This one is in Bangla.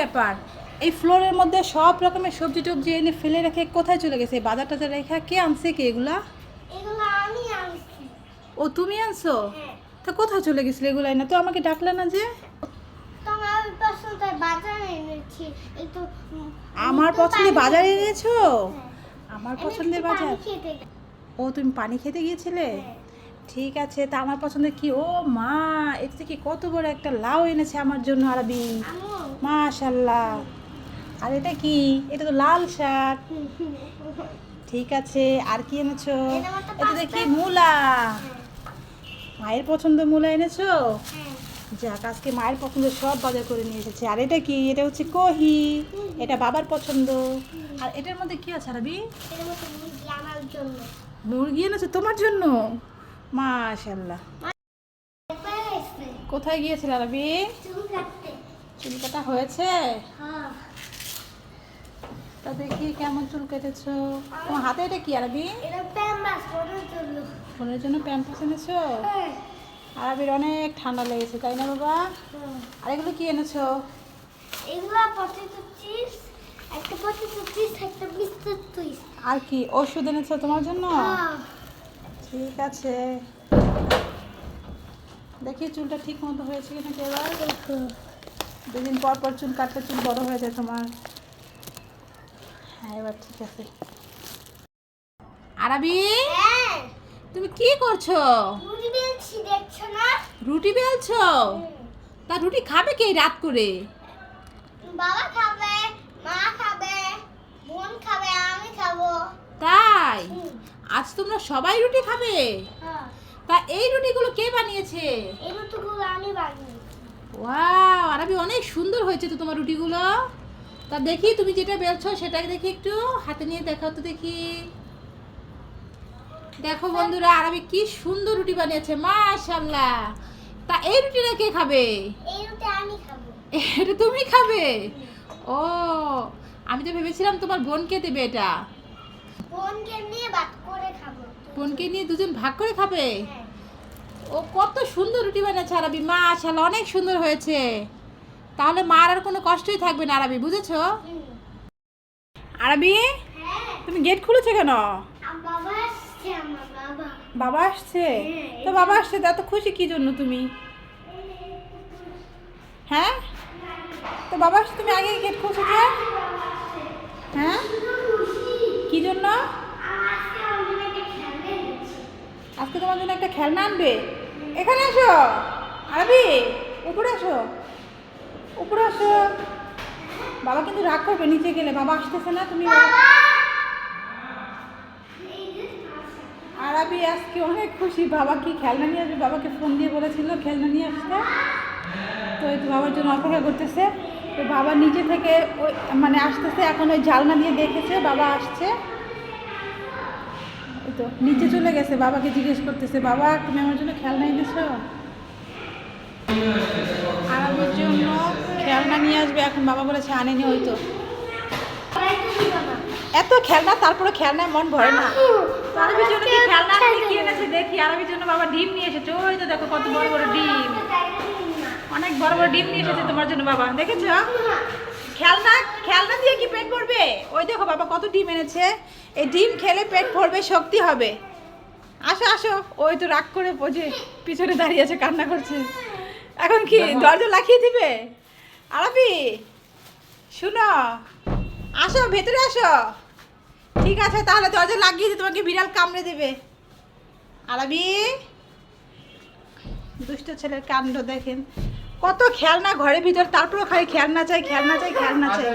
ব্যাপার? এই ফ্লোরের মধ্যে সব রকমের সবজি টবজি এনে ফেলে রেখে কোথায় চলে গেছে? বাজার টাজার রেখা কে আনছে কে এগুলা? ও তুমি আনছো? হ্যাঁ। তা কোথায় চলে গেছিলে এগুলো না তো আমাকে ডাকলে না যে? আমার পছন্দের বাজারে এনেছো? হ্যাঁ। আমার পছন্দের বাজার? ও তুমি পানি খেতে গিয়েছিলে? হ্যাঁ। ঠিক আছে তা আমার পছন্দের কি? ও মা এর থেকে কত বড় একটা লাউ এনেছে আমার জন্য আরবি? মাশাল্লাহ। আর এটা কি? এটা তো লাল শাক ঠিক আছে আর কি এনেছো? এটা দেখি মূলা। হ্যাঁ, মায়ের পছন্দ মূলা এনেছো? হ্যাঁ। যাক আজকে মায়ের পছন্দ সব বাজার করে নিয়ে এসেছে। আর এটা কি? এটা হচ্ছে কহি। এটা বাবার পছন্দ। আর এটার মধ্যে কি আছে মধ্যে মুরগি এনেছো তোমার জন্য? মাশাল্লাহ। কোথায় গিয়েছিল আরবি? চুল কাটা হয়েছে? হ্যাঁ। তা দেখি কেমন চুল কেটেছো? তোমার হাতে এটা কি আরবি? করার জন্য। প্যাম্পাস এনেছো? হ্যাঁ। আরবির অনেক ঠান্ডা লেগেছে তাই না বাবা। আর এগুলো কি এনেছো? এগুলা পটেটো চিপস একটা পটেটো চিপস একটা বিস্কুট টুইস আর কি ওষুধ এনেছো তোমার জন্য? হ্যাঁ। ঠিক আছে। দেখি চুলটা ঠিক মতো হয়েছে কিনা কি এবার? দুদিন পর পর চুল কাটলে চুল বড় হয়ে যায় তোমার। হ্যাঁ এবার ঠিক আছে। আরবি হ্যাঁ। তুমি কি করছ? মুড়ি বেলছি দেখছ না? রুটি বেলছো? তা রুটি খাবে কে রাত করে? বাবা খাবে মা খাবে বোন খাবে আমি খাব। তাই? আজ তোমরা সবাই রুটি খাবে? হ্যাঁ। তা এই রুটিগুলো কে বানিয়েছে? এই রুটিগুলো আমি বানিয়েছি। ওয়াও আরবি অনেক সুন্দর হয়েছে তো তোমার রুটিগুলো। তা দেখি তুমি যেটা বেলছো সেটাকে দেখি একটু হাতে নিয়ে দেখাও তো দেখি। দেখো বন্ধুরা আরবি কি সুন্দর রুটি বানিয়েছে মাশাল্লাহ তা এই রুটিটা কে খাবে? এই রুটি আমি খাব। এটা তুমি খাবে? ও আমি তো ভেবেছিলাম তোমার বোনকে দেবে এটা। বোনকে নিয়ে ভাত করে খাব। বোনকে নিয়ে দুজন ভাগ করে খাবে? হ্যাঁ। ও কত সুন্দর রুটি বানিয়েছে আরবি মাশাল্লাহ অনেক সুন্দর হয়েছে। তাহলে মার আর কোনো কষ্টই থাকবে না আরবি বুঝেছ? আরবি হ্যাঁ। তুমি গেট খুলেছো কেন? বাবা আসছে হ্যাঁ, তো বাবা আসছে তা তো খুশি কি জন্য তুমি? হ্যাঁ? তো বাবা আসছে তুমি আগে গেট খুলছো যে? হ্যাঁ কি জন্য। আজকে তোমার জন্য একটা খেলনা আনবে? এখানে আসো। আরবি উপরে আসো। উপরে আসো। বাবা কিন্তু রাগ করবে নিচে গেলে। বাবা আসতেছে না তুমি আরবি আজকে অনেক খুশি। বাবা কি খেলনা নিয়ে আসবে? বাবাকে ফোন দিয়ে বলেছিল খেলনা নিয়ে আসতে। তো এই তো বাবার জন্য অপেক্ষা করতেছে। তো বাবা নিচে থেকে ওই মানে আসতেছে এখন ওই জালনা দিয়ে দেখেছে বাবা আসছে। এই তো নিচে চলে গেছে বাবাকে জিজ্ঞেস করতেছে বাবা তুমি আমার জন্য খেয়াল খেলনা এনেছো? আরবের জন্য খেলনা নিয়ে আসবে এখন বাবা বলেছে আনেনি হয়তো তো। এত খেলনা তারপরে খেলনায় মন ভরে না। আরবির জন্য কি খেলনা? কি এনেছে দেখি আরবির জন্য বাবা ডিম নিয়ে এসেছে। ওই তো দেখো কত বড় বড় ডিম। অনেক বড় বড় ডিম নিয়ে এসেছে তোমার জন্য বাবা দেখেছ খেলনা খেলনা দিয়ে কি পেট ভরবে ওই দেখো বাবা কত ডিম এনেছে। এই ডিম খেলে পেট ভরবে শক্তি হবে। আসো আসো। ওই তো রাগ করে বোঝে পিছনে দাঁড়িয়ে আছে কান্না করছে। এখন কি দরজা লাখিয়ে দিবে? আরবি শুনো। আসো ভেতরে আসো। ঠিক আছে তাহলে দরজা লাগিয়ে দিয়ে তোমাকে বিড়াল কামড়ে দেবে। আরবি দুষ্ট ছেলের কাণ্ড দেখেন। কত খেলনা ঘরের ভিতর তারপরে খালি খেলনা চাই খেলনা চাই খেলনা চাই।